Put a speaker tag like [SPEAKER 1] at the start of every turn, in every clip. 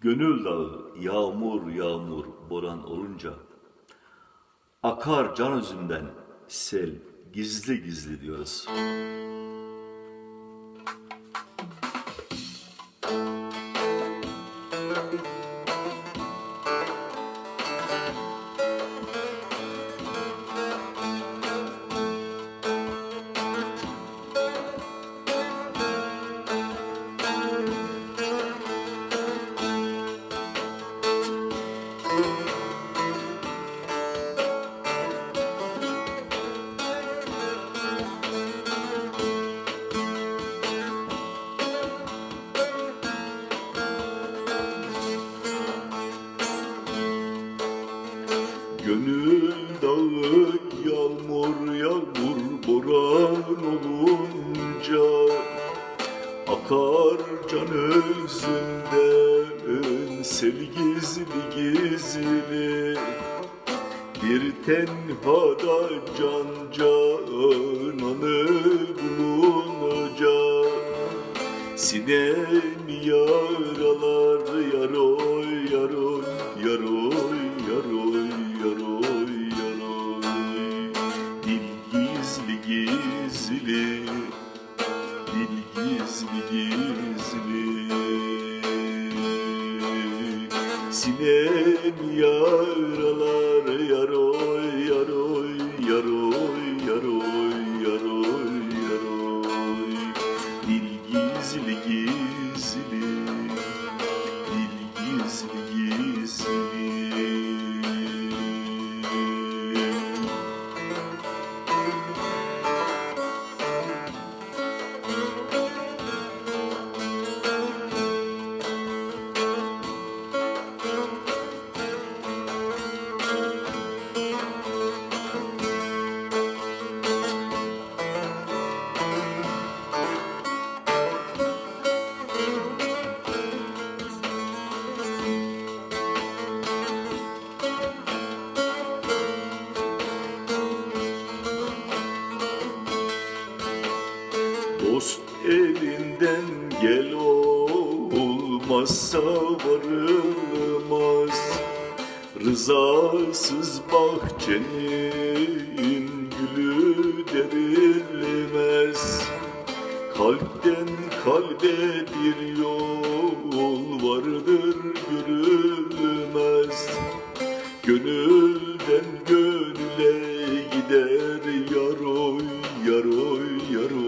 [SPEAKER 1] Gönül dağı yağmur yağmur boran olunca akar can özümden sel gizli gizli diyoruz. Gönül dağı yağmur yağmur boran olunca Akar can özünden sel gizli gizli. Bir tenhada can cananı bulunacak. Sinem yaralar Dil gizli gizli. Sinem yaralar Dost elinden gel olmazsa varılmaz. Rızasız bahçenin gülü derilmez Kalpten kalbe bir yol vardır görülmez. Gönülden gönüle gider yaroy yaroy yaroy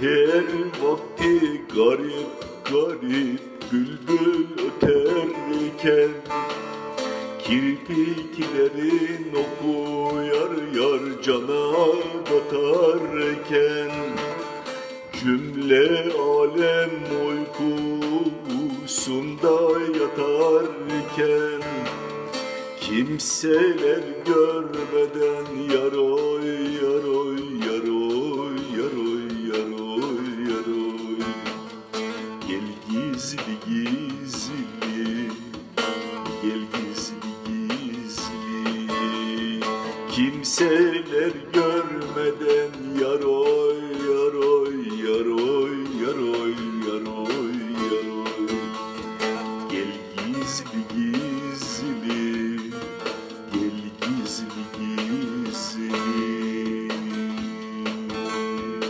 [SPEAKER 1] Seher vakti garip garip bülbül öterken Kirpiklerin oku yar yar cana batarken Cümle alem uykusunda yatarken Kimseler görmeden yaroy yaroy kimseler görmeden yar oy.